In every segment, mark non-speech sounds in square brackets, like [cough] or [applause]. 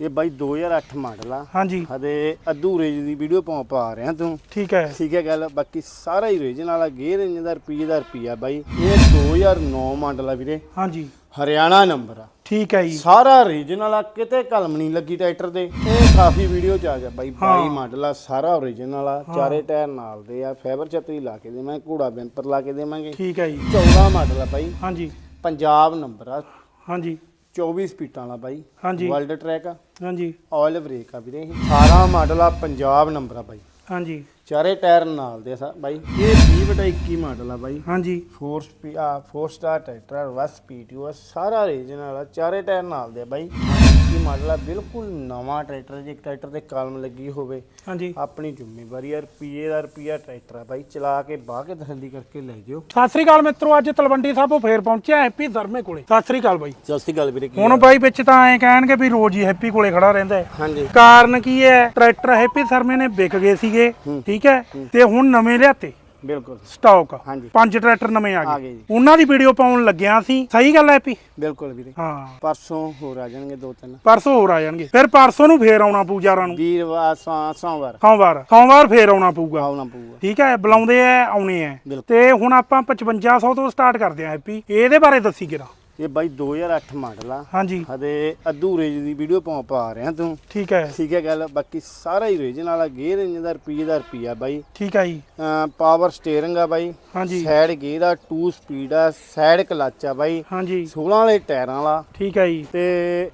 ਇਹ ਬਾਈ 2008 ਮਾਡਲ ਆ। ਹਾਂਜੀ। ਹਦੇ ਅਧੂਰੇ ਦੀ ਵੀਡੀਓ ਪਾ ਪਾ ਰਿਹਾ ਤੂੰ। ਠੀਕ ਹੈ। ਠੀਕ ਹੈ ਗੱਲ ਬਾਕੀ ਸਾਰਾ ਹੀ ਰੀਜਨ ਵਾਲਾ ਗੇਅਰ ਇੰਜਨ ਦਾ ਰੁਪਈਏ ਦਾ ਰੁਪਈਆ ਬਾਈ। ਇਹ 2009 ਮਾਡਲ ਆ ਵੀਰੇ। ਹਾਂਜੀ। ਹਰਿਆਣਾ ਨੰਬਰ ਆ। ਠੀਕ ਹੈ ਜੀ। ਸਾਰਾ ਰੀਜਨ ਵਾਲਾ ਕਿਤੇ ਕਲਮ ਨਹੀਂ ਲੱਗੀ ਟਰੈਕਟਰ ਦੇ ਇਹ ਕਾਫੀ ਵੀਡੀਓ ਚ ਆ ਗਿਆ ਬਾਈ। ਹਾਂ। 22 ਮਾਡਲ ਆ ਸਾਰਾ ਓਰੀਜਨਲ ਵਾਲਾ ਚਾਰੇ ਟਾਇਰ ਨਾਲ ਦੇ ਆ ਫਾਈਬਰ ਛਤਰੀ ਲਾ ਕੇ ਦੇਵਾਂਗੇ ਘੋੜਾ ਬੈਂਪਰ ਲਾ ਕੇ ਦੇਵਾਂਗੇ। ਠੀਕ ਹੈ ਜੀ। 14 ਮਾਡਲ ਆ ਬਾਈ। ਹਾਂਜੀ। ਪੰਜਾਬ ਨੰਬਰ ਆ। ਹਾਂਜੀ। 24 ਸਪੀਟਾਂ ਵਾਲਾ ਬਾਈ। ਹਾਂਜੀ। ਵਰਲਡ ਟਰੈਕ ਆ। ਹਾਂਜੀ। ਆਇਲ ਬ੍ਰੇਕ ਆ ਵੀਰੇ ਇਹ। 18 ਮਾਡਲ ਆ ਪੰਜਾਬ ਨੰਬਰ ਆ ਬਾਈ। ਹਾਂਜੀ। ਚਾਰੇ ਟਾਇਰ ਨਾਲ ਦੇ ਸਾ ਬਾਈ ਇਹ 20 ਬਟਾ 21 ਮਾਡਲ ਆ ਬਾਈ। ਹਾਂਜੀ। 4 ਸਪੀ ਆ 4 ਸਟਾਰ ਟਰੈਕਟਰ ਵਸ ਪੀਟੀਓ ਸਾਰਾ ਰੀਜਨ ਵਾਲਾ ਚਾਰੇ ਟਾਇਰ ਨਾਲ ਦੇ ਆ ਬਾਈ। ਮਾਡਲ ਆ ਬਿਲਕੁਲ ਨਵਾਂ ਟਰੈਕਟਰ ਜੇ ਟਰੈਕਟਰ ਤੇ ਕਲਮ ਲੱਗੀ ਹੋਵੇ ਹਾਂਜੀ। ਆਪਣੀ ਜ਼ਿੰਮੇਵਾਰੀ ਆ ਰੁਪਈਏ ਦਾ ਰੁਪਈਆ ਟਰੈਕਟਰ ਆ ਬਾਈ ਚਲਾ ਕੇ ਬਾਹ ਕੇ ਤਸੱਲੀ ਕਰਕੇ ਲੈ ਜਿਓ। ਸਤਿ ਸ੍ਰੀ ਅਕਾਲ ਮਿੱਤਰੋ ਅੱਜ ਤਲਵੰਡੀ ਸਾਹਿਬੋਂ ਫੇਰ ਪਹੁੰਚਿਆ ਹੈਪੀ ਧਰਮੇ ਕੋਲੇ। ਸਤਿ ਸ੍ਰੀ ਅਕਾਲ ਬਾਈ। ਸਤਿ ਸ਼੍ਰੀ ਅਕਾਲ ਵੀਰੇ ਹੁਣ ਬਾਈ ਵਿੱਚ ਤਾਂ ਐਂ ਕਹਿਣਗੇ ਵੀ ਰੋਜ਼ ਹੀ ਹੈਪੀ ਕੋਲੇ ਖੜਾ ਰਹਿੰਦਾ ਹੈ। ਹਾਂਜੀ। ਕਾਰਨ ਕੀ ਹੈ? ਟਰੈਕਟਰ ਹੈਪੀ ਸ਼ਰਮੇ ਨੇ ਵਿਕ ਗਏ ਸੀਗੇ ਠੀਕ ਹੈ। ਤੇ ਹੁਣ ਨਵੇਂ ਲਿਆਤੇ। ਬਿਲਕੁਲ ਸਟਾਕ। ਹਾਂਜੀ। ਪੰਜ ਟਰੈਕਟਰ ਨਵੇਂ ਆ ਆ ਗਏ ਗਏ ਜੀ। ਉਹਨਾਂ ਦੀ ਵੀਡੀਓ ਪਾਉਣ ਲੱਗਿਆ ਸੀ ਸਹੀ ਗੱਲ ਹੈ ਹੈਪੀ ਬਿਲਕੁਲ ਵੀਰੇ। ਹਾਂ। ਪਰਸੋਂ ਹੋਰ ਆ ਜਾਣਗੇ ਦੋ ਤਿੰਨ। ਪਰਸੋਂ ਹੋਰ ਆ ਜਾਣਗੇ। ਫਿਰ ਪਰਸੋਂ ਨੂੰ ਫੇਰ ਆਉਣਾ ਪਊ ਯਾਰਾਂ ਨੂੰ। ਵੀਰਵਾਰ ਸੋਮਵਾਰ। ਸੋਮਵਾਰ। ਸੋਮਵਾਰ ਫੇਰ ਆਉਣਾ ਪਊਗਾ। ਆਉਣਾ ਪਊਗਾ। ਠੀਕ ਹੈ ਬੁਲਾਉਂਦੇ ਐ ਆਉਣੇ ਐ। ਬਿਲਕੁਲ। ਤੇ ਹੁਣ ਆਪਾਂ 5500 ਤੋਂ ਸਟਾਰਟ ਕਰਦੇ ਆਂ ਹੈਪੀ। ਇਹਦੇ ਬਾਰੇ ਦੱਸੀ ਕਿਰਾ ਇਹ ਬਾਈ 2008 ਮਾਡਲ ਆ। ਹਾਂਜੀ। ਹਦੇ ਅਧੂਰੇ ਦੀ ਵੀਡੀਓ ਪਾ ਪਾ ਰਿਹਾ ਤੂੰ। ਠੀਕ ਹੈ। ਠੀਕ ਹੈ ਗੱਲ ਬਾਕੀ ਸਾਰਾ ਹੀ ਰੀਜਨ ਵਾਲਾ ਗੇਅਰ ਇੰਜਨ ਦਾ ਰੁਪਈਏ ਦਾ ਰੁਪਈਆ ਬਾਈ। ਠੀਕ ਹੈ ਜੀ। ਪਾਵਰ ਸਟੀਅਰਿੰਗ ਆ ਬਾਈ। ਹਾਂਜੀ। ਸਾਈਡ ਗੇਅਰ ਆ 2 ਸਪੀਡ ਆ ਸਾਈਡ ਕਲਚ ਆ ਬਾਈ। ਹਾਂਜੀ। 16 ਵਾਲੇ ਟਾਇਰਾਂ ਵਾਲਾ। ਠੀਕ ਹੈ ਜੀ। ਤੇ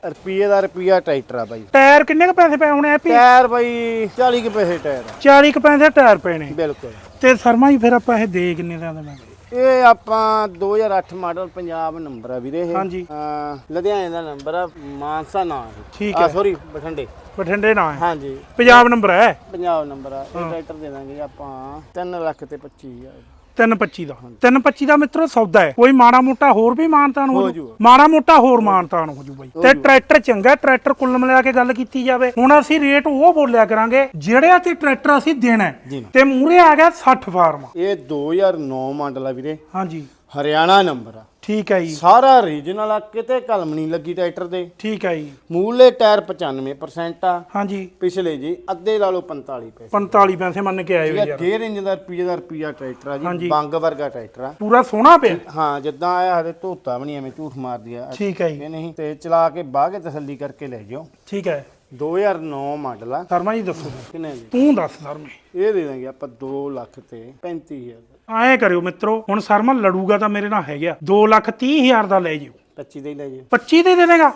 ਰੁਪਈਏ ਦਾ ਰੁਪਈਆ ਟਰੈਕਟਰ ਆ ਬਾਈ। ਟਾਇਰ ਕਿੰਨੇ ਕ ਪੈਸੇ ਪਏ ਹੋਣੇ ਹੈਪੀ ਟਾਇਰ ਬਾਈ 40 ਕੁ ਪੈਸੇ ਟਾਇਰ ਆ। 40 ਕ ਪੈਸੇ ਟਾਇਰ ਪਏ ਨੇ। ਬਿਲਕੁਲ। ਤੇ ਸ਼ਰਮਾ ਜੀ ਫਿਰ ਆਪਾਂ ਇਹ ਦੇ ਕਿੰਨੇ ਦਾ ਮੈਂ। ਇਹ ਆਪਾਂ 2008 ਮਾਡਲ ਪੰਜਾਬ ਨੰਬਰ ਆ ਵੀਰੇ ਇਹ। ਹਾਂਜੀ। ਅਹ ਲੁਧਿਆਣੇ ਦਾ ਨੰਬਰ ਆ ਮਾਨਸਾ ਨਾਂ ਠੀਕ ਹੈ। ਸੌਰੀ ਬਠਿੰਡੇ। ਬਠਿੰਡੇ ਨਾ ਹੈ। ਹਾਂਜੀ। ਪੰਜਾਬ ਨੰਬਰ ਹੈ। ਪੰਜਾਬ ਨੰਬਰ ਆ ਇਹ ਟਰੈਕਟਰ ਦੇ ਦਾਂਗੇ ਆਪਾਂ 3 ਲੱਖ ਤੇ 25000 325 ਦਾ। 325 ਦਾ ਮਿੱਤਰੋ ਸੌਦਾ ਹੈ। ਕੋਈ ਮਾੜਾ ਮੋਟਾ ਹੋਰ ਵੀ ਮਾਨਤਾਨ ਹੋ ਜੂ। ਮਾੜਾ ਮੋਟਾ ਹੋਰ ਮਾਨਤਾਨ ਹੋ ਜੂ ਬਾਈ। ਤੇ ਟਰੈਕਟਰ ਚੰਗਾ ਟਰੈਕਟਰ ਕੁੱਲ ਮਿਲਾ ਕੇ ਗੱਲ ਕੀਤੀ ਜਾਵੇ। ਹੁਣ ਅਸੀਂ ਰੇਟ ਉਹ ਬੋਲਿਆ ਕਰਾਂਗੇ ਜਿਹੜੇ ਤੇ ਟਰੈਕਟਰ ਅਸੀਂ ਦੇਣਾ। ਤੇ ਮੂਰੇ ਆ ਗਿਆ 60 ਫਾਰਮ। ਇਹ 2009 ਮਾਡਲ ਆ ਵੀਰੇ। ਹਾਂਜੀ। ਹਰਿਆਣਾ ਨੰਬਰ ਆ। ਠੀਕ ਹੈ ਜੀ। ਸਾਰਾ ਰੀਜਨਲ ਆ ਕਿਤੇ ਕਲਮ ਨਹੀਂ ਲੱਗੀ ਟਰੈਕਟਰ ਦੇ। ਠੀਕ ਹੈ ਜੀ। ਮੂਲੇ ਟਾਇਰ 95% ਆ ਹਾਂਜੀ। ਪਿਛਲੇ ਜੀ ਅੱਧੇ ਲਾ ਲਓ 45 ਪੈਸੇ। 45 ਪੈਸੇ ਮੰਨ ਕੇ ਆਏ ਹੋ ਇਹ ਯਾਰ। ਗੇਅਰ ਇੰਜਨ ਦਾ ਰੁਪਈਏ ਦਾ ਰੁਪਈਆ ਟਰੈਕਟਰ ਆ। ਜੀ ਬੰਗ ਵਰਗਾ ਟਰੈਕਟਰ ਆ। ਪੂਰਾ ਸੋਹਣਾ ਪਿਆ। ਹਾਂ ਜਿੱਦਾਂ ਆਇਆ ਹਦੇ ਧੋਤਾ ਵੀ ਨਹੀਂ ਐਵੇਂ ਝੂਠ ਮਾਰਦੀ ਆ। ਠੀਕ ਹੈ ਜੀ। ਇਹ ਨਹੀਂ ਤੇ ਚਲਾ ਕੇ ਬਾਹ ਕੇ ਤਸੱਲੀ ਕਰਕੇ ਲੈ ਜਾਓ। ਠੀਕ ਹੈ। 2009 ਮਾਡਲ ਆ। ਸ਼ਰਮਾ ਜੀ ਦੱਸੋ। ਕਿੰਨੇ ਦੀ? ਤੂੰ ਦੱਸ ਸ਼ਰਮੇ। ਇਹ ਦੇ ਦਾਂਗੇ ਆਪਾਂ 2 ਲੱਖ ਤੇ 35000 ਐਂ ਕਰਿਓ ਮਿੱਤਰੋ ਹੁਣ ਸ਼ਰਮਾ ਲੜੂਗਾ ਤਾਂ ਮੇਰੇ ਨਾਲ ਹੈਗਾ। 2 ਲੱਖ 30 ਹਜ਼ਾਰ ਦਾ ਲੈ ਜਿਓ। 25 ਦੇ ਹੀ ਲੈ ਜਾਓ। 25 ਦੇ ਦੇ ਦੇਗਾ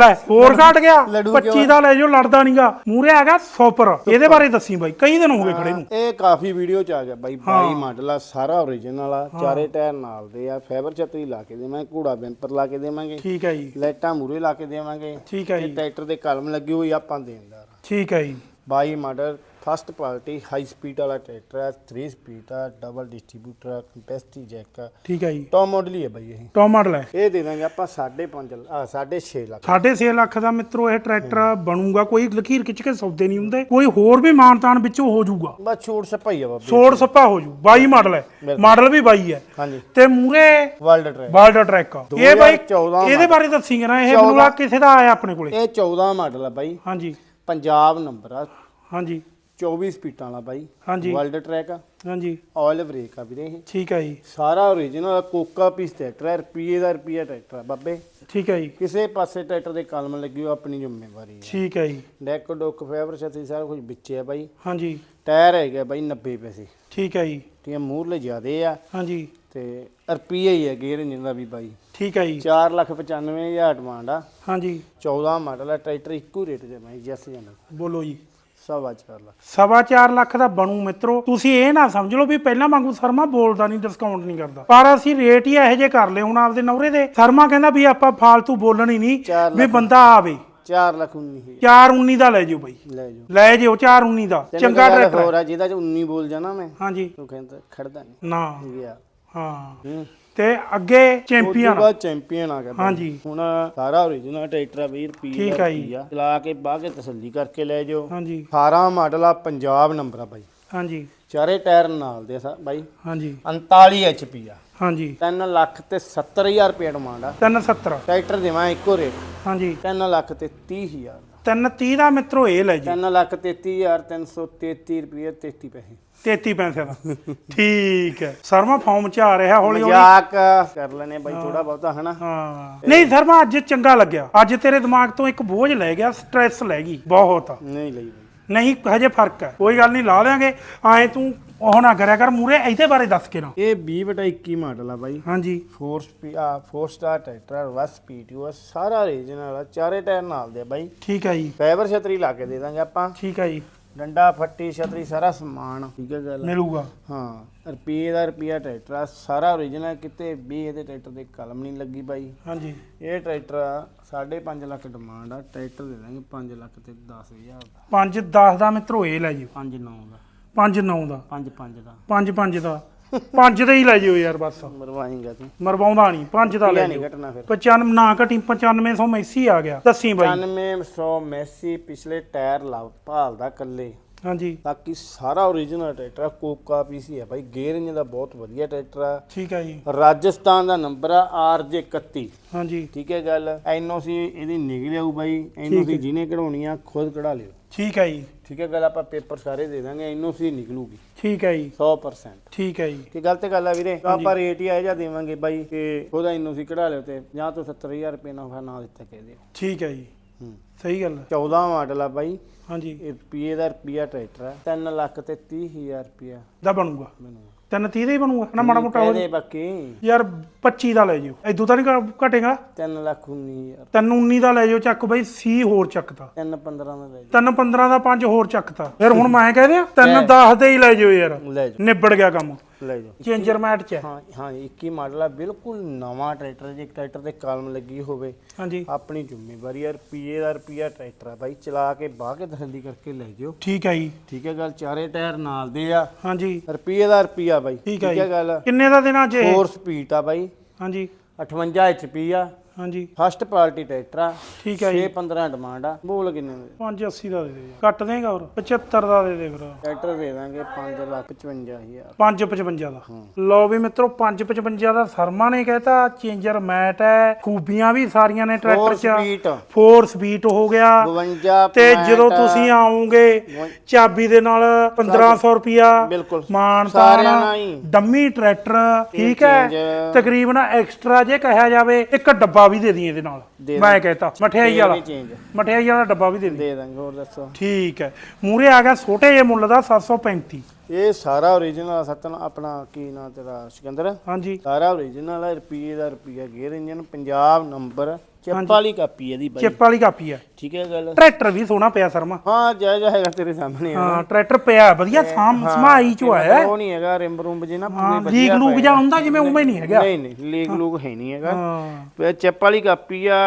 ਲੈ ਹੋਰ ਘਟ ਗਿਆ। ਲੜੂ 25 ਦਾ ਲੈ ਜਾਓ ਲੜਦਾ ਨਹੀਂਗਾ। ਮੂਰੇ ਹੈਗਾ ਸੋਪਰ। ਇਹਦੇ ਬਾਰੇ ਦੱਸੀ ਬਾਈ ਕਈ ਦਿਨ ਹੋ ਗਏ ਖੜੇ ਨੂੰ। ਇਹ ਕਾਫੀ ਵੀਡੀਓ ਚ ਆ ਗਿਆ ਬਾਈ। 22 ਮਾਡਲ ਆ ਸਾਰਾ ਓਰੀਜਨਲ ਆ। ਚਾਰੇ ਟਾਇਰ ਨਾਲ ਦੇ ਆ। ਫਾਈਬਰ ਛਤਰੀ ਲਾ ਕੇ ਦੇਵਾਂਗੇ ਘੋੜਾ ਬੈਂਪਰ ਲਾ ਕੇ ਦੇਵਾਂਗੇ। ਠੀਕ ਹੈ ਜੀ। ਲਾਈਟਾਂ ਮੂਰੇ ਲਾ ਕੇ ਦੇਵਾਂਗੇ। ਠੀਕ ਹੈ ਜੀ। ਟਰੈਕਟਰ ਦੇ ਕਲਮ ਲੱਗੀ ਹੋਈ ਆਪਾਂ ਦੇਣਦਾਰ ਠੀਕ ਹੈ ਜੀ। 22 model first party high speed ਵਾਲਾ ਟਰੈਕਟਰ ਹੈ 3 ਸਪੀਡ ਆ ਡਬਲ ਡਿਸਟ੍ਰੀਬਿਊਟਰ ਆ ਕੰਪੈਸਟੀ ਜੈਕ ਆ। ਠੀਕ ਹੈ ਜੀ। ਟੌਪ ਮਾਡਲ ਹੀ ਹੈ ਬਾਈ ਇਹ। ਟੌਪ ਮਾਡਲ ਹੈ। ਇਹ ਦੇ ਦਾਂਗੇ ਆਪਾਂ 5.5 ਆ 6.5 ਲੱਖ। 6.5 ਲੱਖ ਦਾ ਮਿੱਤਰੋ ਇਹ ਟਰੈਕਟਰ ਬਣੂਗਾ ਕੋਈ ਲਕੀਰ ਖਿੱਚ ਕੇ ਸੌਦੇ ਨਹੀਂ ਹੁੰਦੇ। ਕੋਈ ਹੋਰ ਵੀ ਮਾਨਤਾਨ ਵਿੱਚੋਂ ਹੋ ਜਾਊਗਾ। ਬਸ ਛੋੜ ਛਪਾਈ ਆ ਬਾਬੇ। ਸੋੜ ਸੱਪਾ ਹੋ ਜੂ 22 ਮਾਡਲ ਹੈ। ਮਾਡਲ ਵੀ 22 ਹੈ। ਹਾਂਜੀ। ਤੇ ਮੂਰੇ ਵਰਲਡ ਟਰੈਕ ਬਾਲਡਾ ਟਰੈਕ ਇਹ ਬਾਈ 2014 ਇਹਦੇ ਬਾਰੇ ਦੱਸੀ ਨਾ ਇਹ ਬਲੂਆ ਕਿਸੇ ਦਾ ਆਇਆ ਆਪਣੇ ਕੋਲੇ। ਇਹ 14 ਮਾਡਲ ਆ ਬਾਈ। ਹਾਂਜੀ। ਪੰਜਾਬ ਨੰਬਰ ਆ। ਹਾਂਜੀ। 24 ਸਪੀਡਾਂ ਵਾਲਾ ਬਾਈ। ਹਾਂਜੀ। ਵਰਲਡ ਟਰੈਕ ਆ। ਹਾਂਜੀ। ਆਇਲ ਬ੍ਰੇਕ ਆ ਵੀਰੇ ਇਹ। ਠੀਕ ਹੈ ਜੀ। ਸਾਰਾ ਓਰੀਜਨਲ ਕੋਕਾ ਪੀਸ ਟਰੈਕਟਰ ਹੈ ਰੁਪਈਏ ਦਾ ਰੁਪਈਆ ਟਰੈਕਟਰ ਆ ਬਾਬੇ। ਠੀਕ ਹੈ ਜੀ। ਕਿਸੇ ਪਾਸੇ ਟਰੈਕਟਰ ਦੇ ਕਲਮ ਲੱਗੀ ਹੋ ਆਪਣੀ ਜ਼ਿੰਮੇਵਾਰੀ ਹੈ ਠੀਕ ਹੈ ਜੀ। ਡੈਕ ਡੁੱਕ ਫਾਈਬਰ ਛਤਰੀ ਸਾਰਾ ਕੁਝ ਵਿੱਚੇ ਆ ਬਾਈ। ਹਾਂਜੀ। ਟਾਇਰ ਹੈਗਾ ਬਾਈ 90 ਪੈਸੇ। ਠੀਕ ਹੈ ਜੀ। ਹੈ ਮੂਰਲੇ ਜ਼ਿਆਦੇ ਆ। ਹਾਂਜੀ। ਤੇ ਰੁਪਈਆ ਹੀ ਹੈ ਗੇਅਰ ਇੰਜਨ ਦਾ ਵੀ ਬਾਈ। ਠੀਕ ਹੈ ਜੀ। 4 ਲੱਖ 95000 ਡਿਮਾਂਡ ਆ। ਹਾਂਜੀ। 14 ਮਾਡਲ ਆ ਟਰੈਕਟਰ ਇੱਕੋ ਰੇਟ ਦੇ ਮੈਂ ਜੈਸ ਜਾਨਾ ਬੋਲੋ ਜੀ। ਸਵਾ 4 ਲੱਖ। ਸਵਾ ਚਾਰ ਲੱਖ ਦਾ ਬਣੂ ਮਿੱਤਰੋ ਤੁਸੀਂ ਇਹ ਨਾ ਸਮਝ ਲਓ ਵੀ ਪਹਿਲਾਂ ਵਾਂਗੂ ਸ਼ਰਮਾ ਬੋਲਦਾ ਨਹੀਂ ਡਿਸਕਾਊਂਟ ਨਹੀਂ ਕਰਦਾ। ਪਰ ਅਸੀਂ ਰੇਟ ਹੀ ਇਹੋ ਜਿਹੇ ਕਰ ਲਏ ਹੁਣ ਆਪਦੇ ਨੌਰੇ ਦੇ। ਸ਼ਰਮਾ ਕਹਿੰਦਾ ਵੀ ਆਪਾਂ ਫਾਲਤੂ ਬੋਲਣ ਹੀ ਨਹੀਂ ਵੀ ਬੰਦਾ ਆਵੇ। 4 ਲੱਖ 19 419 ਦਾ ਲੈ ਜਿਓ ਬਾਈ। ਲੈ ਜਾਓ। ਲੈ ਜਿਓ 419 ਦਾ। ਚੰਗਾ ਟਰੈਕਟਰ ਹੋਰ ਆ ਜਿਹਦਾ ਚ 19 ਬੋਲ ਜਾਣਾ ਮੈਂ। ਹਾਂਜੀ। ਤੂੰ ਕਹਿੰਦਾ ਖੜਦਾ ਨਹੀਂ ਨਾ। ਹੂੰ। ਤੇ ਅੱਗੇ ਚੈਂਪੀਅਨ। ਤੋਂ ਬਾਅਦ ਚੈਂਪੀਅਨ ਆ ਗਿਆ। ਹਾਂਜੀ। ਹੁਣ ਸਾਰਾ ਓਰੀਜਨਲ ਟਰੈਕਟਰ ਆ 20 ਰੁਪਏ ਠੀਕ ਆ ਜੀ। ਚਲਾ ਕੇ ਬਾਹ ਕੇ ਤਸੱਲੀ ਕਰਕੇ ਲੈ ਜਾਓ। ਹਾਂਜੀ। 18 ਮਾਡਲ ਆ ਪੰਜਾਬ ਨੰਬਰ ਆ ਬਾਈ ਹਾਂਜੀ। ਚਾਰੇ ਟਾਇਰ ਨਾਲ ਦੇ ਸਾ ਬਾਈ ਹਾਂਜੀ। 39 ਐਚਪੀ ਆ। ਹਾਂਜੀ। 3 ਲੱਖ ਤੇ 70000 ਰੁਪਏ ਡਿਮਾਂਡ ਆ। 370 ਟਰੈਕਟਰ ਦੇਵਾਂ ਇੱਕੋ ਰੇਟ ਹਾਂਜੀ। 3 ਲੱਖ ਤੇ 30000 ਦਾ। 330 ਦਾ ਮਿੱਤਰੋ ਇਹ ਲੈ ਜੀ। 3 ਲੱਖ 33333 ਰੁਪਏ 33 ਪੈਸੇ। 33 ਪੈਸੇ ਦਾ। ਠੀਕ ਹੈ। ਸਰਮਾ ਫਾਰਮ ਚ ਆ ਰਿਹਾ ਹੌਲੀ ਹੌਲੀ। ਮਜ਼ਾਕ ਕਰ ਲੈਨੇ ਬਾਈ ਥੋੜਾ ਬਹੁਤਾ ਹਨਾ? ਹਾਂ। ਨਹੀਂ ਸਰਮਾ ਅੱਜ ਚੰਗਾ ਲੱਗਿਆ। ਅੱਜ ਤੇਰੇ ਦਿਮਾਗ ਤੋਂ ਇੱਕ ਬੋਝ ਲੈ ਗਿਆ ਸਟ੍ਰੈਸ ਲੈ ਗਈ ਬਹੁਤ। ਨਹੀਂ ਲਈ ਬਾਈ। ਨਹੀਂ ਹਜੇ ਫ਼ਰਕ ਹੈ। ਕੋਈ ਗੱਲ ਨਹੀਂ ਲਾ ਦੇਾਂਗੇ ਐ ਤੂੰ ਉਹ ਨਾ ਕਰਿਆ ਕਰ ਮੂਰੇ ਇਹਦੇ ਬਾਰੇ ਦੱਸ ਕੇ ਨਾ। ਇਹ 20 ਬਟਾ 21 ਮਾਡਲ ਆ ਬਾਈ। ਹਾਂਜੀ। 4 ਸਪੀ ਆ 4 ਸਟਾਰ ਟਰੈਕਟਰ ਵਸ ਪੀਟੀਓ ਸਾਰਾ ਰੀਜਨਲ ਆ ਚਾਰੇ ਟਾਇਰ ਨਾਲ ਦੇ ਆ ਬਾਈ। ਠੀਕ ਹੈ ਜੀ। ਫਾਈਬਰ ਛਤਰੀ ਲਾ ਕੇ ਦੇ ਦਾਂਗੇ ਆਪਾਂ। ਠੀਕ ਹੈ ਜੀ। ਡੰਡਾ ਫੱਟੀ ਛਤਰੀ ਸਾਰਾ ਸਮਾਨ। ਠੀਕ ਹੈ ਗੱਲ? ਮਿਲੂਗਾ। ਹਾਂ ਰੁਪਏ ਦਾ ਰੁਪਿਆ ਟਰੈਕਟਰ ਆ ਸਾਰਾ ਓਰੀਜਨਲ ਕਿਤੇ ਵੀ ਇਹਦੇ ਟਰੈਕਟਰ ਦੇ ਕਲਮ ਨਹੀਂ ਲੱਗੀ ਬਾਈ। ਹਾਂਜੀ। ਇਹ ਟਰੈਕਟਰ ਆ 5.5 ਲੱਖ ਡਿਮਾਂਡ ਆ ਟਰੈਕਟਰ ਦੇ ਦਾਂਗੇ 5 ਲੱਖ ਤੇ 10000 ਦਾ। 5 10 ਦਾ ਮਿੱਤਰੋ ਇਹ ਲੈ ਜਿਓ। 5 9 ਦਾ। 5 9 ਦਾ। 5 5 ਦਾ। 5 5 ਦਾ। 5 ਦਾ ਹੀ ਲੈ ਜਿਓ ਯਾਰ ਬਸ। ਮਰਵਾਏਗਾ ਤੂੰ। ਮਰਵਾਉਂਦਾ ਨਹੀਂ 5 ਦਾ ਲੈ ਨਹੀਂ ਜਿਓ। ਘਟਣਾ ਫਿਰ। 95 ਨਾ ਘਟੀ 9500 ਮੈਸੀ ਆ ਗਿਆ। ਦੱਸੀ ਬਾਈ। 9500 ਮੈਸੀ ਪਿਛਲੇ ਟਾਇਰ ਲਾ ਭਾਲਦਾ ਕੱਲੇ ਹਾਂਜੀ। ਬਾਕੀ ਸਾਰਾ ਓਰੀਜਨਲ ਟਰੈਕਟਰ ਆ ਕੋਕਾ ਪੀਸੀ ਆ ਬਾਈ। ਗੇਅਰ ਇੰਜਨ ਦਾ ਬਹੁਤ ਵਧੀਆ ਟਰੈਕਟਰ ਆ। ਠੀਕ ਹੈ ਜੀ। ਰਾਜਸਥਾਨ ਦਾ ਨੰਬਰ ਆ RJ 31 ਹਾਂਜੀ। ਠੀਕ ਹੈ ਗੱਲ। ਐਨਓਸੀ ਇਹਦੀ ਨਿਕਲ ਆਊ ਬਾਈ। ਐਨਓਸੀ ਜਿਹਨੇ ਕਢਾਉਣੀ ਆ ਖੁਦ ਕਢਾ ਲਿਓ। ਠੀਕ ਹੈ ਜੀ। ਠੀਕ ਹੈ ਗੱਲ ਆਪਾਂ ਪੇਪਰ ਸਾਰੇ ਦੇ ਦਾਂਗੇ ਐਨਓਸੀ ਨਿਕਲੂਗੀ। ਠੀਕ ਹੈ ਜੀ। 100% ਠੀਕ ਹੈ ਜੀ। ਕਿ ਗਲਤ ਗੱਲ ਆ ਵੀਰੇ ਆਪਾਂ ਰੇਟ ਹੀ ਆਇਆ ਜਾਂ ਦੇਵਾਂਗੇ ਬਾਈ ਕਿ ਉਹਦਾ ਐਨਓਸੀ ਕਢਾ ਲਿਓ ਤੇ ਜਾਂ ਤੋਂ 70000 ਰੁਪਏ ਨਾਲ ਨਾ ਦਿੱਤਾ ਕਹਿ ਦਿਓ। ਠੀਕ ਹੈ ਜੀ। ਹੂੰ। ਸਹੀ ਗੱਲ ਹੈ। 14 ਮਾਡਲ ਆ ਬਾਈ। ਹਾਂਜੀ। ਇਹ ਰੁਪਏ ਦਾ ਰੁਪਿਆ ਟਰੈਕਟਰ ਆ 3 ਲੱਖ ਤੇ 30000 ਰੁਪਿਆ। ਦਾ ਬਣੂਗਾ। ਮੈਨੂੰ ਤਿੰਨ 30 ਦਾ ਹੀ ਬਣੂਗਾ ਨਾ ਮਾੜਾ ਮੋਟਾ ਹੋ ਕਹਦੇ ਬਾਕੀ। ਯਾਰ 25 ਦਾ ਲੈ ਜਿਓ। ਐਦੂ ਤਾਂ ਨਹੀਂ ਘਟੇਗਾ? 3 ਲੱਖ 19000 ਤਿੰਨ 19 ਦਾ ਲੈ ਜਿਓ ਚੱਕ ਬਈ ਸੀ ਹੋਰ ਚੱਕਤਾ। 3 15 ਦਾ ਲੈ ਤਿੰਨ 15 ਦਾ ਪੰਜ ਹੋਰ ਚੱਕਤਾ। ਫਿਰ ਹੁਣ [laughs] ਮੈਂ ਕਹਿ ਦਿਆਂ ਤਿੰਨ 10 ਦੇ ਹੀ ਲੈ ਜਿਓ ਯਾਰ। ਲੈ ਨਿਬੜ ਗਿਆ ਕੰਮ। ਲੈ ਜਾਓ। ਚੇਂਜਰ ਮੈਟ ਚ ਹੈ। ਹਾਂ ਹਾਂ 21 ਮਾਡਲ ਆ ਬਿਲਕੁਲ ਨਵਾਂ ਟਰੈਕਟਰ ਜੇ ਟਰੈਕਟਰ ਤੇ ਕਲਮ ਲੱਗੀ ਹੋਵੇ ਹਾਂਜੀ। ਆਪਣੀ ਜ਼ਿੰਮੇਵਾਰੀ ਆ ਰੁਪਏ ਦਾ ਰੁਪਿਆ ਟਰੈਕਟਰ ਆ। ਬਾਈ ਚਲਾ ਕੇ ਬਾਹ ਕੇ ਤਸੱਲੀ ਕਰਕੇ ਲੈ ਜਿਓ ਠੀਕ ਹੈ ਜੀ। ਠੀਕ ਹੈ ਗੱਲ ਚਾਰੇ ਟਾਇਰ ਨਾਲ ਦੇ ਆ। ਹਾਂਜੀ। ਰੁਪਏ ਦਾ ਰੁਪਿਆ ਬਾਈ ਠੀਕ ਹੈ ਜੀ। ਗੱਲ। ਕਿੰਨੇ ਦਾ ਦੇਣਾ ਜੇ 4 ਸਪੀਡ ਆ ਬਾਈ। ਹਾਂਜੀ। 58 ਐਚਪੀ ਆ। ਹਾਂਜੀ। ਫਸਟ ਪਾਰਟੀ ਟਰੈਕਟਰ ਆ। ਠੀਕ ਹੈ ਜੀ। 6 15 ਡਿਮਾਂਡ ਆ। ਬੋਲ ਕਿੰਨੇ ਦੇ? 580 ਦਾ ਦੇ ਦੇ। ਕੱਟ ਦੇਗਾ ਹੋਰ? 75 ਦਾ ਦੇ ਦੇ ਫਿਰ ਟਰੈਕਟਰ ਦੇ ਦਾਂਗੇ 5 ਲੱਖ 55000 555 ਦਾ। ਲਓ ਵੀ ਮਿੱਤਰੋ 555 ਦਾ ਸਰਮਾ ਨੇ ਕਹਿਤਾ। ਚੇਂਜਰ ਮੈਟ ਹੈ। ਖੂਬੀਆਂ ਵੀ ਸਾਰੀਆਂ ਨੇ 4 ਟਰੈਕਟਰ ਚ। ਸਪੀਡ 4 ਸਪੀਡ ਹੋ ਗਿਆ। 52 ਤੇ ਜਦੋਂ ਤੁਸੀਂ ਆਓਗੇ ਚਾਬੀ ਦੇ ਨਾਲ 1500 ਰੁਪਿਆ ਬਿਲਕੁਲ। ਮਾਨ ਸਾਰਿਆਂ ਨਾਲ ਹੀ। ਡੰਮੀ ਟਰੈਕਟਰ ਠੀਕ ਹੈ? change। ਤਕਰੀਬਨ ਐਕਸਟਰਾ ਜੇ ਕਹਿਆ ਜਾਵੇ ਇੱਕ ਡੱਬਾ ਵੀ ਦੇ ਦੀ ਇਹਦੇ ਨਾਲ। ਦੇ ਮੈਂ ਕਹਿਤਾ ਮਠਿਆਈ ਵਾਲਾ। ਚੇਂਜ ਮਠਿਆਈ ਵਾਲਾ ਡੱਬਾ ਵੀ ਦੇ ਦੀ ਦੇ ਦਾਂਗੇ ਹੋਰ ਦੱਸੋ। ਠੀਕ ਹੈ। ਮੂਰੇ ਆ ਗਿਆ ਛੋਟੇ ਜਿਹੇ ਮੁੱਲ ਦਾ 735 ਇਹ ਸਾਰਾ ਓਰੀਜਨਲ ਸਤਨ ਆਪਣਾ ਕੀ ਨਾਂ ਤੇਰਾ ਸਿਕੰਦਰ? ਹਾਂਜੀ। ਸਾਰਾ ਓਰੀਜਨਲ ਹੈ ਰੁਪਏ ਦਾ ਰੁਪਿਆ gear engine Punjab number chip ਵਾਲੀ ਕਾਪੀ ਇਹਦੀ ਬਾਈ। ਚਿੱਪ ਵਾਲੀ ਕਾਪੀ ਹੈ। ਠੀਕ ਹੈ ਗੱਲ। ਟਰੈਕਟਰ ਵੀ ਸੋਹਣਾ ਪਿਆ ਸਰਮਾ। ਹਾਂ ਜੈ ਜੈ ਹੈਗਾ ਤੇਰੇ ਸਾਹਮਣੇ ਆ। ਹਾਂ ਟਰੈਕਟਰ ਪਿਆ ਵਧੀਆ ਸਾਮ ਸਮਾਈ ਚ ਹੋਇਆ ਹੈ। ਉਹ ਨਹੀਂ ਹੈਗਾ ਰਿੰਬ ਰੁੰਬ ਜੇ ਨਾ ਪੂਰੇ ਲੀਕ ਵਧੀਆ ਲੂਕ ਪਏ ਜਾਂ ਆ। ਹੁੰਦਾ ਜਿਵੇਂ ਉਵੇਂ ਨਹੀਂ ਹੈਗਾ। ਨਹੀਂ ਨਹੀਂ ਲੀਕ ਲੂਕ ਹੈ ਨਹੀਂ ਹੈਗਾ। ਚਿੱਪ ਵਾਲੀ ਕਾਪੀ ਆ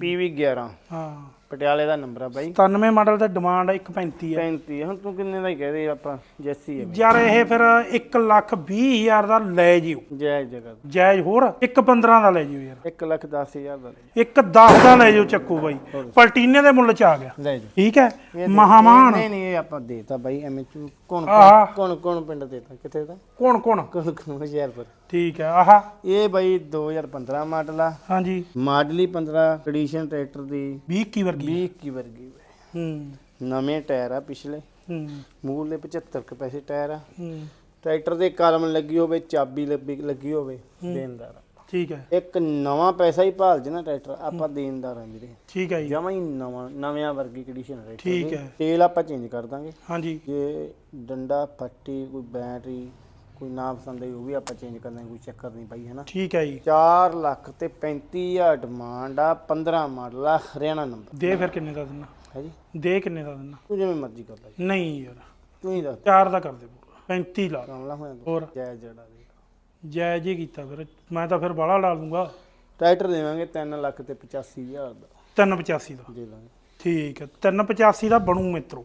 ਪੀਵੀ 11 ਹਾਂ। ਪਟਿਆਲੇ ਦਾ ਨੰਬਰ ਆ ਬਾਈ। 97 ਮਾਡਲ ਦਾ ਡਿਮਾਂਡ 135 ਹੈ 35 ਹੁਣ ਤੂੰ ਕਿੰਨੇ ਦਾ ਹੀ ਕਹਦੇ ਆਪਾਂ ਜੈਸੀ ਹੈ ਯਾਰ ਇਹ ਫਿਰ 1 ਲੱਖ 20 ਹਜ਼ਾਰ ਦਾ ਲੈ ਜਿਓ। ਜੈ ਜਗਤ ਜਾਇਜ਼ ਹੋਰ 1 15 ਦਾ ਲੈ ਜਿਓ ਯਾਰ। 1 ਲੱਖ 10000 ਦਾ ਲੈ 1 10 ਦਾ ਲੈ ਜਿਓ ਚੱਕੂ ਬਾਈ। ਪਲਟੀਨੇ ਦੇ ਮੁੱਲ ਚ ਆ ਗਿਆ। ਲੈ ਜਾ ਠੀਕ ਹੈ? ਮਹਾਮਾਨ। ਨਹੀਂ ਨਹੀਂ ਇਹ ਆਪਾਂ ਦੇਤਾ ਬਾਈ ਐਵੇਂ ਚੂ ਕੌਣ। ਕੌਣ ਕੌਣ ਪਿੰਡ ਦੇਤਾ? ਕਿੱਥੇ ਦਾ? ਕੌਣ ਕੌਣ ਕੌਣ ਕੌਣ ਹੁਸ਼ਿਆਰਪੁਰ। ਠੀਕ ਹੈ ਆਹ। ਇਹ ਬਾਈ 2015 ਮਾਡਲ ਆ। ਹਾਂਜੀ। ਮਾਡਲ ਹੀ 15 ਕੰਡੀਸ਼ਨ ਟਰੈਕਟਰ ਦੀ। 20 ਕੀ ਵਰਗੀ 20 ਕੀ ਵਰਗੀ ਵੇ। ਹੂੰ। ਨਵੇਂ ਟਾਇਰ ਆ ਪਿਛਲੇ। ਹੂੰ। ਮੂਲ ਦੇ 75 ਕੁ ਪੈਸੇ ਟਾਇਰ ਆ। ਹੂੰ। ਟਰੈਕਟਰ ਦੇ ਕਲਮ ਲੱਗੀ ਹੋਵੇ ਚਾਬੀ ਲੱਗੀ ਲੱਗੀ ਹੋਵੇ ਦੇਣਦਾਰ ਆ। ਠੀਕ ਹੈ। ਇੱਕ ਨਵਾਂ ਪੈਸਾ ਹੀ ਭਾਲ ਜੇ ਨਾ ਟਰੈਕਟਰ ਆਪਾਂ ਦੇਣਦਾਰ ਆ ਵੀਰੇ। ਠੀਕ ਹੈ ਜੀ। ਜਮਾਂ ਹੀ ਨਵਾਂ ਨਵਿਆਂ ਵਰਗੀ ਕੰਡੀਸ਼ਨ ਟਰੈਕਟਰ ਠੀਕ ਦੀ। ਹੈ। ਤੇਲ ਆਪਾਂ ਚੇਂਜ ਕਰ ਦਾਂਗੇ। ਹਾਂਜੀ। ਜੇ ਡੰਡਾ ਫੱਟੀ ਕੋਈ ਬੈਟਰੀ ਕੋਈ ਨਾ ਪਸੰਦ ਆਈ ਉਹ ਵੀ ਆਪਾਂ ਚੇਂਜ ਕਰ ਦਾਂਗੇ ਕੋਈ ਚੱਕਰ ਨਹੀਂ ਪਾਈ ਹੈ ਨਾ ਠੀਕ ਹੈ ਜੀ। 4 ਲੱਖ ਤੇ 35000 ਡਿਮਾਂਡ ਆ 15 ਮਾਡਲ ਆ ਹਰਿਆਣਾ ਨੰਬਰ ਦੇ ਫਿਰ ਕਿੰਨੇ ਦਾ ਦਿਨਾ? ਹੈ ਜੀ? ਦੇ ਕਿੰਨੇ ਦਾ ਦਿਨਾ? ਤੂੰ ਜਿਵੇਂ ਮਰਜ਼ੀ ਕਰ ਲੈ। ਜੀ। ਨਹੀਂ ਯਾਰ। ਤੂੰ ਹੀ ਦੱਸ। ਚਾਰ ਦਾ ਕਰ ਦੇ ਪੂਰਾ 35 ਲਾ। ਕਾਮਲਾ ਹੋਇਆ? ਤੂੰ ਹੋਰ? ਜੈ ਜੜਾ ਦੇ ਜਾਇਜ਼ ਹੀ ਕੀਤਾ ਫਿਰ ਮੈਂ ਤਾਂ ਫਿਰ ਬਾਹਲਾ ਲਾ ਲੂੰਗਾ। ਟਰੈਕਟਰ ਦੇਵਾਂਗੇ 3 ਲੱਖ ਤੇ 85000 ਦਾ। 385 ਦਾ। ਦੇ ਦਾਂਗੇ। ਠੀਕ ਹੈ 385 ਦਾ ਬਣੂ ਮਿੱਤਰੋ।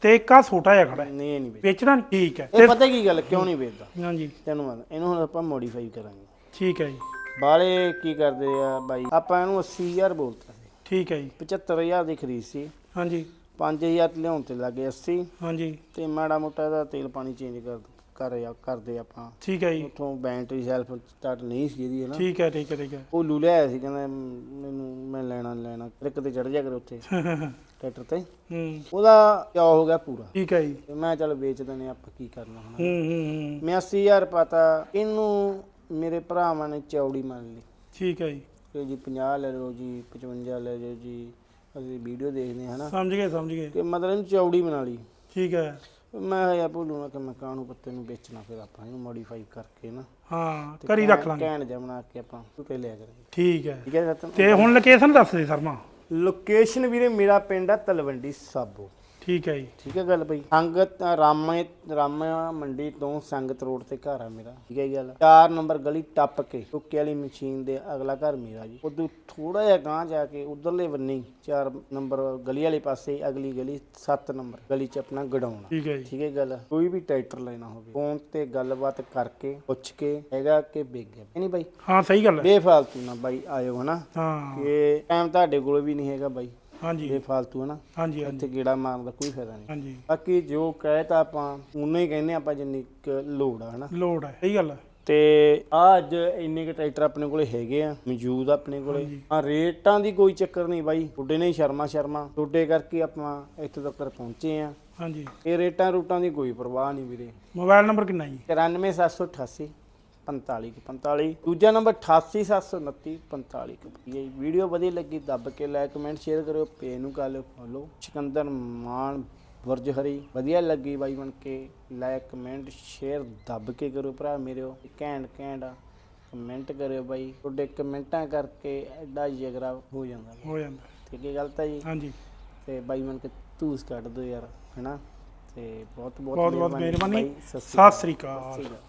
ਤੇ ਇੱਕ ਆ ਛੋਟਾ ਜਿਹਾ ਖੜਾ ਹੈ। ਨਹੀਂ ਇਹ ਨਹੀਂ ਵੇਚ ਵੇਚਣਾ? ਠੀਕ ਹੈ। ਇਹ ਪਤਾ ਕੀ ਗੱਲ ਕਿਉਂ ਨਹੀਂ ਵੇਚਦਾ? ਹਾਂਜੀ। ਤੈਨੂੰ ਮੈਂ ਇਹਨੂੰ ਹੁਣ ਆਪਾਂ ਮੋਡੀਫਾਈ ਕਰਾਂਗੇ। ਠੀਕ ਹੈ ਜੀ। ਬਾਲੇ ਕੀ ਕਰਦੇ ਆ ਬਾਈ? ਆਪਾਂ ਇਹਨੂੰ 80000 ਬੋਲਤਾ ਸੀ। ਠੀਕ ਹੈ ਜੀ। 75000 ਦੀ ਖਰੀਦ ਸੀ। ਹਾਂਜੀ। 5000 ਤੇ ਲਿਆਉਣ ਤੇ ਲੱਗੇ 80 ਹਾਂਜੀ। ਤੇ ਮਾੜਾ ਮੋਟਾ ਦਾ ਤੇਲ ਪਾਣੀ ਚੇਂਜ ਕਰ ਕਰ ਕਰਦੇ ਆਪਾਂ। ਠੀਕ ਹੈ ਜੀ। ਉਥੋਂ ਬੈਟਰੀ ਸੈਲਫ ਸਟਾਰਟ ਨਹੀਂ ਸੀ ਇਹਦੀ ਹੈ ਨਾ? ਠੀਕ ਹੈ ਠੀਕ ਹੈ ਠੀਕ ਹੈ। ਉਹ ਲੂ ਲਿਆਇਆ ਸੀ ਕਹਿੰਦਾ ਮੈਨੂੰ ਮੈਂ ਲੈਣਾ ਲੈਣਾ। ਇੱਕ ਤੇ ਚੜ ਜਾ ਕਰ ਉੱਥੇ [laughs] ਟਰੈਕਟਰ ਤੇ। ਹੂੰ। ਉਹਦਾ ਕਿਆ ਹੋ ਗਿਆ ਪੂਰਾ? ਠੀਕ ਹੈ ਜੀ। ਮੈਂ ਚੱਲ ਵੇਚ ਦਿੰਦੇ ਆਪਾਂ ਕੀ ਕਰਨਾ ਹੁਣ? ਹੂੰ ਹੂੰ ਹੂੰ। ਮੈਂ 80000 ਪਾਤਾ। ਇਹਨੂੰ ਮੇਰੇ ਭਰਾਵਾਂ ਨੇ ਚੌੜੀ ਮੰਨ ਲਈ। ਠੀਕ ਹੈ ਜੀ। ਕਿ ਜੀ 50 ਲੈ ਲਓ ਜੀ 55 ਲੈ ਲਓ ਜੀ। ਅਸੀਂ ਵੀਡੀਓ ਦੇਖਦੇ ਹਾਂ ਹਨਾ ਸਮਝ ਗਏ ਸਮਝ ਗਏ। ਕਿ ਮਤਲਬ ਇਹਨੂੰ ਚੌੜੀ ਬਣਾ ਲਈ। ਠੀਕ ਹੈ। ਮੈਂ ਯਾ ਭੁੱਲੂ ਨਾ ਕਿ ਮੈਂ ਕਾਣੂ ਪੱਤੇ ਨੂੰ ਵੇਚਣਾ ਫਿਰ ਆਪਾਂ ਇਹਨੂੰ ਮੋਡੀਫਾਈ ਕਰਕੇ ਨਾ। ਹਾਂ ਤੇ ਕਰੀ ਰੱਖ ਲਾਂਗੇ। ਕਹਿਣ ਜਿਹਾ ਬਣਾ ਕੇ ਆਪਾਂ ਰੁਪਏ ਲਿਆ ਕਰਾਂਗੇ ਠੀਕ ਹੈ। ਠੀਕ ਹੈ ਰਤਨ ਤੇ ਹੁਣ ਲੋਕੇਸ਼ਨ ਦੱਸ ਦੇ ਸ਼ਰਮਾ ਲੋਕੇਸ਼ਨ ਵੀਰੇ ਮੇਰਾ ਪਿੰਡ ਆ ਤਲਵੰਡੀ ਸਾਬੋ। ਠੀਕ ਹੈ ਜੀ। ਠੀਕ ਹੈ ਗੱਲ ਬਈ। ਸੰਗਤ ਰਾਮੇ ਰਾਮਾ ਮੰਡੀ ਤੋਂ ਸੰਗਤ ਰੋਡ ਤੇ ਘਰ ਆ ਮੇਰਾ। ਠੀਕ ਹੈ ਗੱਲ। 4 ਨੰਬਰ ਗਲੀ ਟੱਪ ਕੇ ਟੁੱਕੇ ਵਾਲੀ ਮਸ਼ੀਨ ਦੇ ਅਗਲਾ ਘਰ ਮੇਰਾ ਜੀ। ਉਦੋਂ ਥੋੜਾ ਜਿਹਾ ਗਾਂ ਜਾ ਕੇ ਉਧਰਲੇ ਬੰਨੀ 4 ਨੰਬਰ ਗਲੀ ਵਾਲੇ ਪਾਸੇ ਅਗਲੀ ਗਲੀ 7 ਨੰਬਰ ਗਲੀ ਚ ਆਪਣਾ ਗਡਾਉਣਾ। ਠੀਕ ਹੈ ਜੀ। ਠੀਕ ਹੈ ਗੱਲ। ਕੋਈ ਵੀ ਟਰੈਕਟਰ ਲੈਣਾ ਹੋਵੇ ਫੋਨ ਤੇ ਗੱਲਬਾਤ ਕਰਕੇ ਪੁੱਛ ਕੇ ਹੈਗਾ ਕਿ ਵਿਕ ਗਿਆ। ਨਹੀਂ ਬਾਈ? ਹਾਂ ਸਹੀ ਗੱਲ ਹੈ। ਬੇਫਾਲਤੂ ਨਾ ਬਾਈ ਆਇਓ ਹਨਾ। ਹਾਂ। ਕਿ ਟਾਈਮ ਤੁਹਾਡੇ ਕੋਲ ਵੀ ਨਹੀਂ ਹੈਗਾ ਬਾਈ। ਹਾਂਜੀ। ਬੇਫਾਲਤੂ ਹਨਾ ਹਾਂਜੀ ਹਾਂਜੀ। ਇੱਥੇ ਗੇੜਾ ਮਾਰਨ ਦਾ ਕੋਈ ਫਾਇਦਾ ਨਹੀਂ। ਹਾਂਜੀ। ਬਾਕੀ ਜੋ ਕਹੇ ਤਾਂ ਆਪਾਂ ਉਨੇ ਹੀ ਕਹਿੰਦੇ ਆਪਾਂ ਜਿੰਨੀ ਕੁ ਲੋੜ ਆ ਹਨਾ। ਲੋਡ ਹੈ ਸਹੀ ਗੱਲ ਹੈ ਤੇ ਆ ਅੱਜ ਇੰਨੇ ਕੁ ਟਰੈਕਟਰ ਆਪਣੇ ਕੋਲੇ ਹੈਗੇ ਆ ਮੌਜੂਦ ਆ ਆਪਣੇ ਕੋਲੇ। ਆ ਰੇਟਾਂ ਦੀ ਕੋਈ ਚੱਕਰ ਨਹੀਂ ਬਾਈ। ਤੁਹਾਡੇ ਨੇ ਸ਼ਰਮਾ ਸ਼ਰਮਾ। ਤੁਹਾਡੇ ਕਰਕੇ ਆਪਾਂ ਇੱਥੇ ਤੱਕ ਪਹੁੰਚੇ ਆ। ਹਾਂਜੀ। ਇਹ ਰੇਟਾਂ ਰੂਟਾਂ ਦੀ ਕੋਈ ਪਰਵਾਹ ਨਹੀਂ ਵੀਰੇ। ਮੋਬਾਈਲ ਨੰਬਰ ਕਿੰਨਾ ਜੀ? 94788 45 45 ਦੂਜਾ ਨੰਬਰ 88729 45 ਇਹ ਵੀਡੀਓ ਵਧੀਆ ਲੱਗੀ ਦੱਬ ਕੇ ਲਾਈਕ ਕਮੈਂਟ ਸ਼ੇਅਰ ਕਰਿਓ। ਪੇਜ ਨੂੰ ਕਰ ਲਿਓ ਫੋਲੋ ਸਿਕੰਦਰ ਮਾਨ ਵਰਜ ਹਰੀ। ਵਧੀਆ ਲੱਗੀ ਬਾਈ ਬਣ ਕੇ। ਲਾਈਕ ਕਮੈਂਟ ਸ਼ੇਅਰ ਦੱਬ ਕੇ ਕਰੋ ਭਰਾ ਮੇਰਿਓ। ਘੈਂਟ ਘੈਂਟ ਕਮੈਂਟ ਕਰਿਓ ਬਾਈ। ਤੁਹਾਡੇ ਕਮੈਂਟਾਂ ਕਰਕੇ ਐਡਾ ਜਿਗਰਾ ਹੋ ਜਾਂਦਾ ਹੋ ਜਾਂਦਾ। ਠੀਕ ਹੈ ਗੱਲ ਤਾਂ ਜੀ। ਹਾਂਜੀ। ਤੇ ਬਾਈ ਬਣ ਕੇ ਧੂਸ ਕੱਢ ਦੋ ਯਾਰ ਹੈਨਾ? ਤੇ ਬਹੁਤ ਬਹੁਤ ਬਹੁਤ ਮਿਹਰਬਾਨੀ। ਸਤਿ ਸ਼੍ਰੀ ਅਕਾਲ।